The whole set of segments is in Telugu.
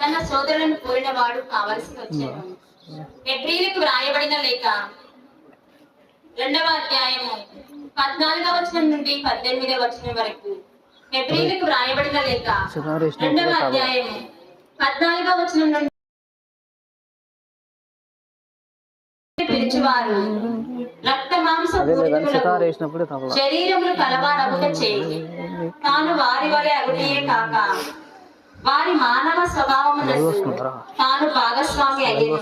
తన సోదరులను కోరిన వాడు కావలసి వచ్చాను ఎబ్రిలకు వ్రాయబడిన లేఖ రెండవ అధ్యాయము పద్నాలుగవ వచనం నుండి పద్దెనిమిదవ వచనం వరకు. ఎబ్రిలకు వ్రాయబడిన లేఖ రెండవ అధ్యాయము పద్నాలుగవ వచనం నుండి పిలిచివారు. రక్త మాంస శరీరములు కలవారవుట చేయి తాను వారి వలె అగుటయే కాక. వారి మానవ వస్తున్నారా. తాను భాగస్వామి అయ్యేను.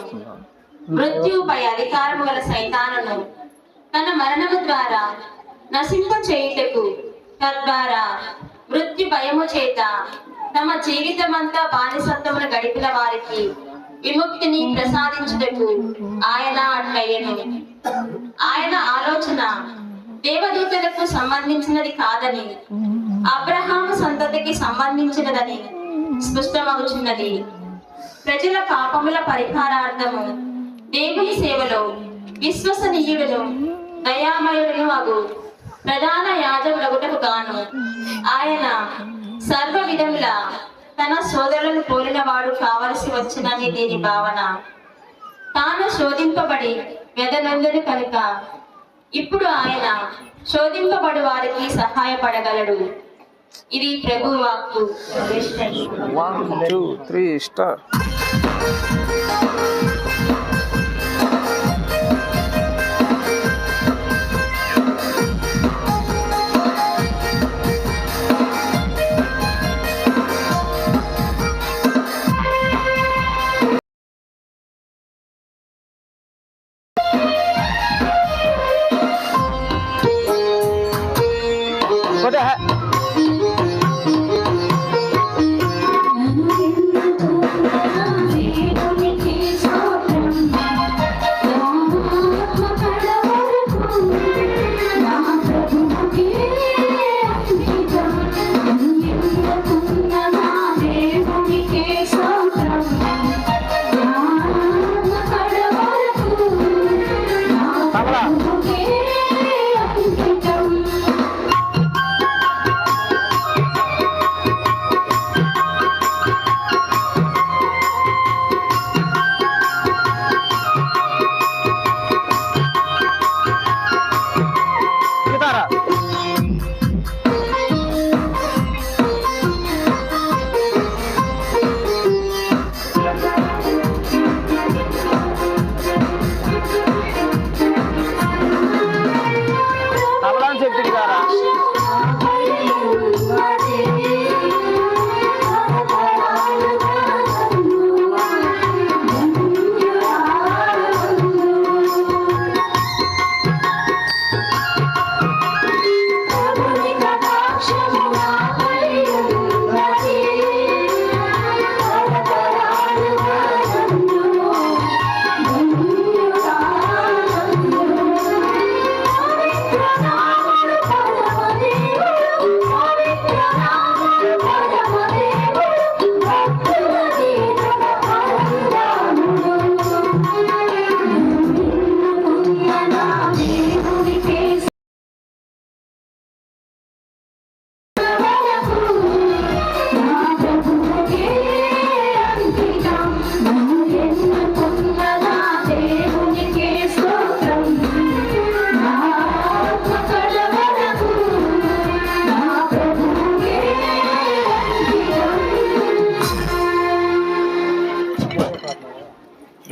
మృత్యుపై అధికారము గల సైతానను తన మరణము ద్వారా నశింప చేయుటకు తద్వారా మృత్యు భయము చేత తమ జీవితమంతా బానిసత్వమును గడిపిన వారికి విముక్తిని ప్రసాదించుటకు ఆయన అట్లయ్యను ఆయన ఆలోచన దేవదూతలకు సంబంధించినది కాదని అబ్రహాము సంతతికి సంబంధించినదని స్పష్టమవుచున్నది ప్రజల పాపముల పరిహారార్థము దేవుని సేవలో విశ్వసనీయుడును దయామయుడును అగు. ప్రధాన యాజకుడగుటకు గాను ఆయన సర్వ విధముల తన సోదరులను పోలినవాడు కావలసి వచ్చినని దీని భావన. తాను శోధింపబడి వెదనందని కనుక ఇప్పుడు ఆయన శోధింపబడి వారికి సహాయపడగలడు. ఇది ప్రభు వాక్కు వన్ టూ త్రీ స్టార్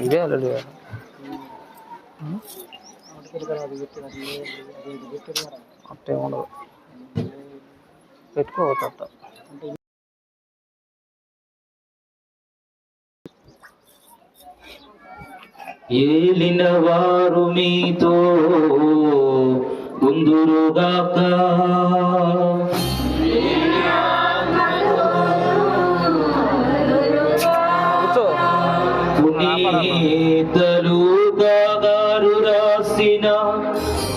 ఇదే అల్లుడు గారు. అట్టే ఉండదు. పెట్టుకోవచ్చు అట్ట ఏలిన వారు మీతో ఉందురుగాక. పునీతలు గారు రాసిన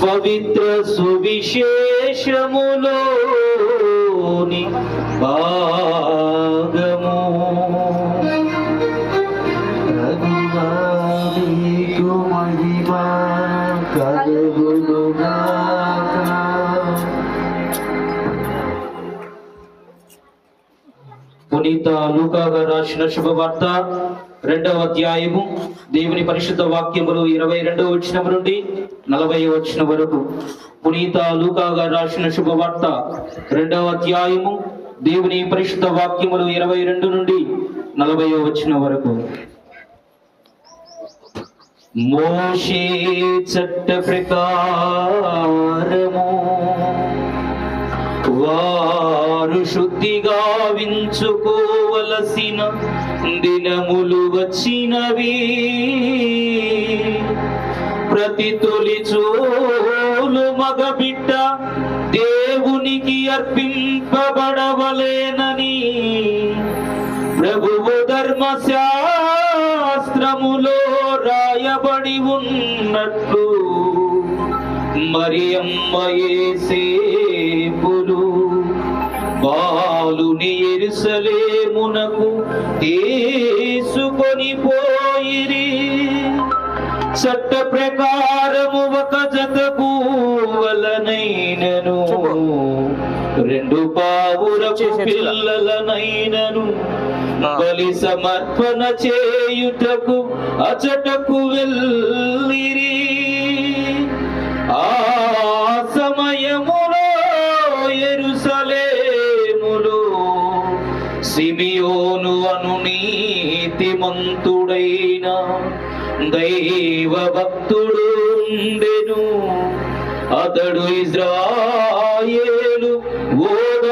పవిత్ర సువిశేషములోని భాగము రఘువారికి మహిమ కలుగునుగాక పునీత లూకా గారు రాసిన రాసిన శుభవార్త రెండవ అధ్యాయము. దేవుని పరిశుద్ధ వాక్యములు ఇరవై రెండవ వచ్చిన నుండి నలభై వచ్చిన వరకు. పునీత లూకా గారు రాసిన శుభవార్త. రెండవ అధ్యాయము. దేవుని పరిశుద్ధ వాక్యములు ఇరవై రెండు నుండి నలభై వచ్చిన వరకు. మోషే చట్ట ప్రకారము వా వారు శుద్ధిగా వించుకోవలసిన దినములు వచ్చినవి. ప్రతి తొలి చూలు మగబిడ్డ దేవునికి అర్పింపబడవలేనని ప్రభువు ధర్మశాస్త్రములో రాయబడి ఉన్నట్లు మరియమ్మ యేసేపులు బాలుని ఎరుసలేమునకు తీసుకొని పోయిరి. చట్ట ప్రకారము ఒక జత పూవలనైనను రెండు పావురపు పిల్లలనైనను. బలి సమర్పణ చేయుటకు అచటకు వెళ్ళిరి. ఆ సిమియోను అను నీతిమంతుడైన దైవ భక్తుడు ఉండెను. అతడు ఇజ్రా